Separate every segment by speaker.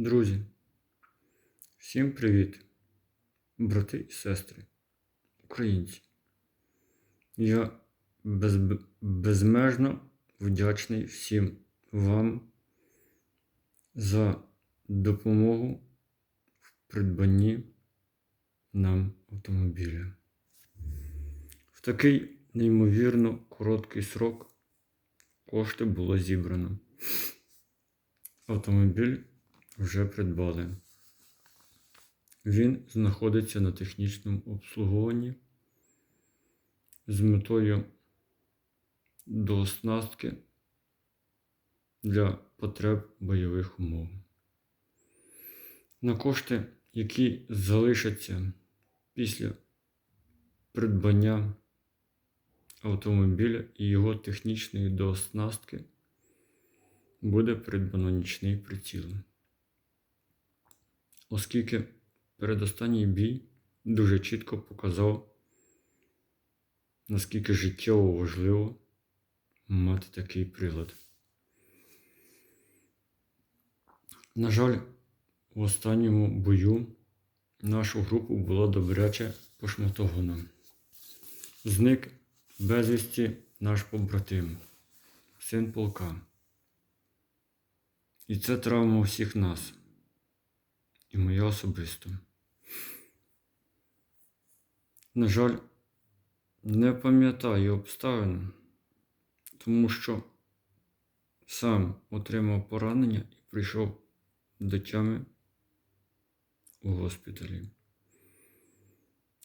Speaker 1: Друзі, всім привіт, брати і сестри, українці. Я без, безмежно вдячний всім вам за допомогу в придбанні нам автомобіля. В такий неймовірно короткий срок кошти було зібрано. Автомобіль вже придбали. Він знаходиться на технічному обслуговуванні з метою дооснастки для потреб бойових умов. На кошти, які залишаться після придбання автомобіля і його технічної дооснастки, буде придбано нічний приціл. Оскільки передостанній бій дуже чітко показав, наскільки життєво важливо мати такий прилад. На жаль, в останньому бою нашу групу було добряче пошматовано. Зник безвісті наш побратим, син полка. І це травма всіх нас. І моя особисто. На жаль, не пам'ятаю обставин, тому що сам отримав поранення і прийшов до тями у госпіталі.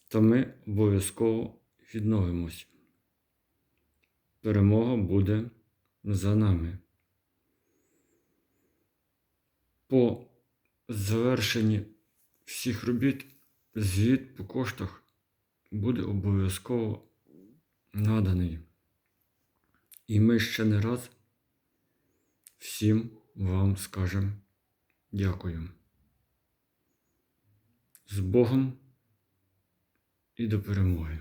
Speaker 1: Та ми обов'язково відновимось. Перемога буде за нами. По завершенні всіх робіт звіт по коштах буде обов'язково наданий. І ми ще не раз всім вам скажемо дякую. З Богом і до перемоги!